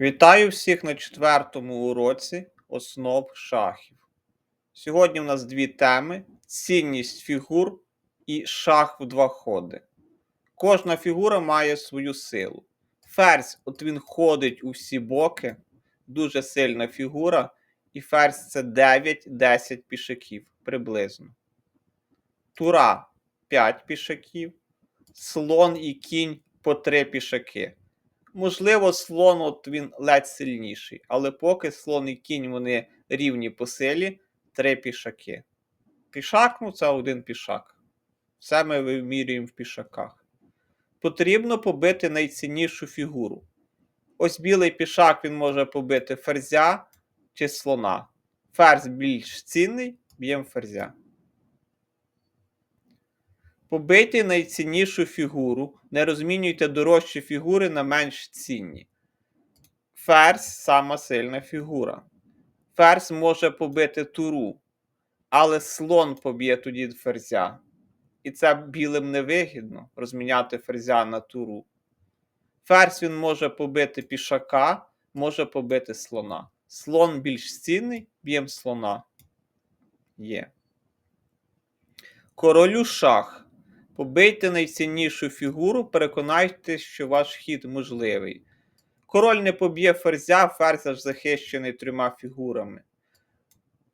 Вітаю всіх на четвертому уроці основ шахів. Сьогодні у нас дві теми: цінність фігур і шах в два ходи. Кожна фігура має свою силу. Ферзь, от він ходить у всі боки, дуже сильна фігура, і ферзь це 9-10 пішаків приблизно. Тура 5 пішаків, слон і кінь по 3 пішаки. Можливо, слон от він ледь сильніший, але поки слон і кінь вони рівні по силі, три пішаки. Пішак, ну це один пішак. Все ми вимірюємо в пішаках. Потрібно побити найціннішу фігуру. Ось білий пішак він може побити ферзя чи слона. Ферзь більш цінний, б'ємо ферзя. Побийте найціннішу фігуру, не розмінюйте дорожчі фігури на менш цінні. Ферзь сама сильна фігура. Ферзь може побити туру, але слон поб'є тоді ферзя. І це білим невигідно розміняти ферзя на туру. Ферзь він може побити пішака, може побити слона. Слон більш цінний, б'ємо слона. Є. Королю шах. Побийте найціннішу фігуру, переконайтеся, що ваш хід можливий. Король не поб'є ферзя, ферзь аж захищений трьома фігурами.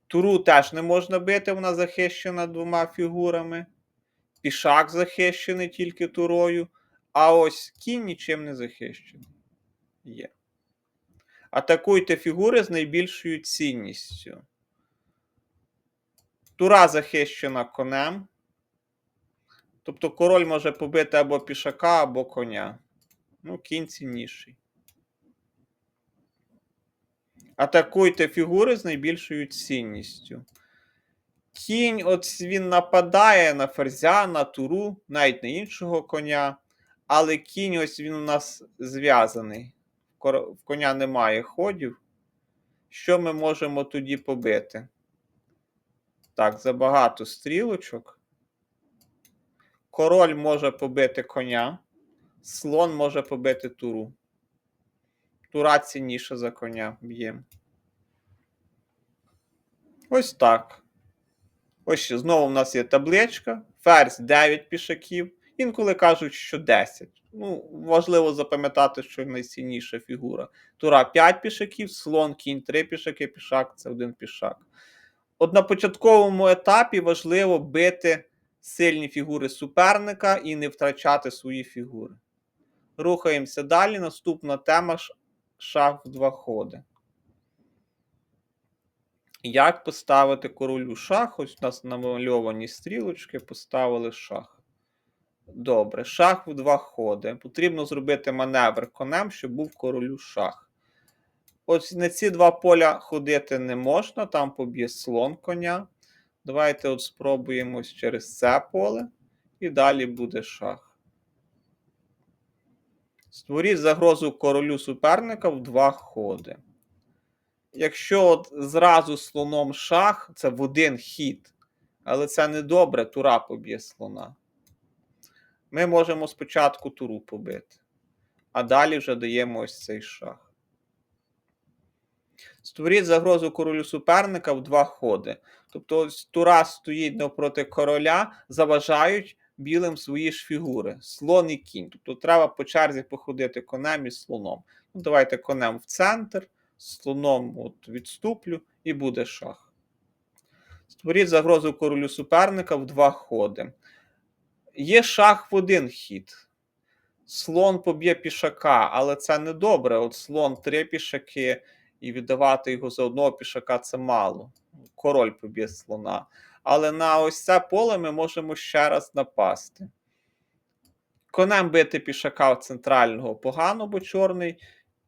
Туру теж не можна бити, вона захищена двома фігурами. Пішак захищений тільки турою. А ось кінь нічим не захищений. Є. Атакуйте фігури з найбільшою цінністю. Тура захищена конем. Тобто король може побити або пішака, або коня. Ну, кінь цінніший. Атакуйте фігури з найбільшою цінністю. Кінь, от він нападає на ферзя, на туру, навіть на іншого коня. Але кінь ось він у нас зв'язаний. В коня немає ходів. Що ми можемо тоді побити? Так, забагато стрілочок. Король може побити коня, слон може побити туру. Тура цінніша за коня б'ємо. Ось так. Ось знову в нас є табличка. Ферзь 9 пішаків. Інколи кажуть, що 10. Ну, важливо запам'ятати, що найцінніша фігура. Тура 5 пішаків, слон, кінь 3 пішаки, пішак це один пішак. От на початковому етапі важливо бити сильні фігури суперника і не втрачати свої фігури. Рухаємося далі. Наступна тема шах в два ходи. Як поставити королю шах? Ось у нас намальовані стрілочки, поставили шах. Добре, шах в два ходи. Потрібно зробити маневр конем, щоб був королю шах. Ось на ці два поля ходити не можна, там поб'є слон коня. Давайте от спробуємо через це поле, і далі буде шах. Створіть загрозу королю суперника в два ходи. Якщо от зразу слоном шах, це в один хід, але це не добре, тура поб'є слона. Ми можемо спочатку туру побити, а далі вже даємо ось цей шах. Створіть загрозу королю суперника в два ходи. Тобто, ось тура стоїть навпроти короля, заважають білим свої ж фігури, слон і кінь. Тобто треба по черзі походити конем і слоном. Ну, Давайте конем в центр, слоном от відступлю, і буде шах. Створіть загрозу королю суперника в два ходи. Є шах в один хід. Слон поб'є пішака, але це не добре. От слон три пішаки і віддавати його за одного пішака це мало. Король поб'є слона. Але на ось це поле ми можемо ще раз напасти. Конем бити пішака центрального погано, бо чорний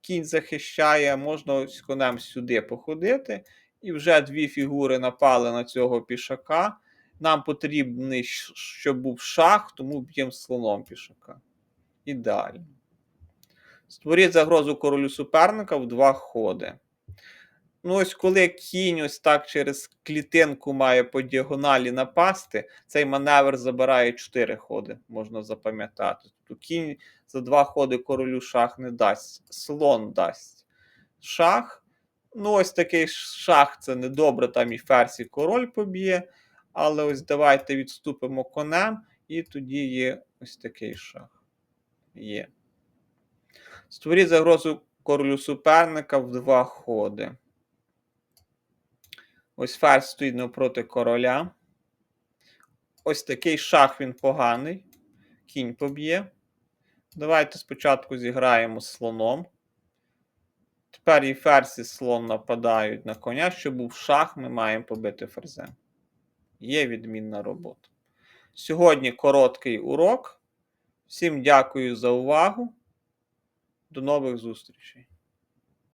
кінь захищає, можна ось конем сюди походити. І вже дві фігури напали на цього пішака. Нам потрібний, щоб був шах, тому б'ємо слоном пішака. Ідеально. Створіть загрозу королю суперника в два ходи. Ну, ось коли кінь ось так через клітинку має по діагоналі напасти, цей маневр забирає 4 ходи, можна запам'ятати. Тобто кінь за два ходи королю шах не дасть, слон дасть. шах. Ну, ось такий шах це недобре, там і ферзь, і король поб'є. Але ось давайте відступимо конем, і тоді є ось такий шах. Є. Створіть загрозу королю суперника в два ходи. Ось ферзь стоїть навпроти короля. Ось такий шах він поганий. Кінь поб'є. Давайте спочатку зіграємо з слоном. Тепер і ферзь і слон нападають на коня. Щоб був шах, ми маємо побити ферзем. Є відмінна робота. Сьогодні короткий урок. Всім дякую за увагу. До нових зустрічей.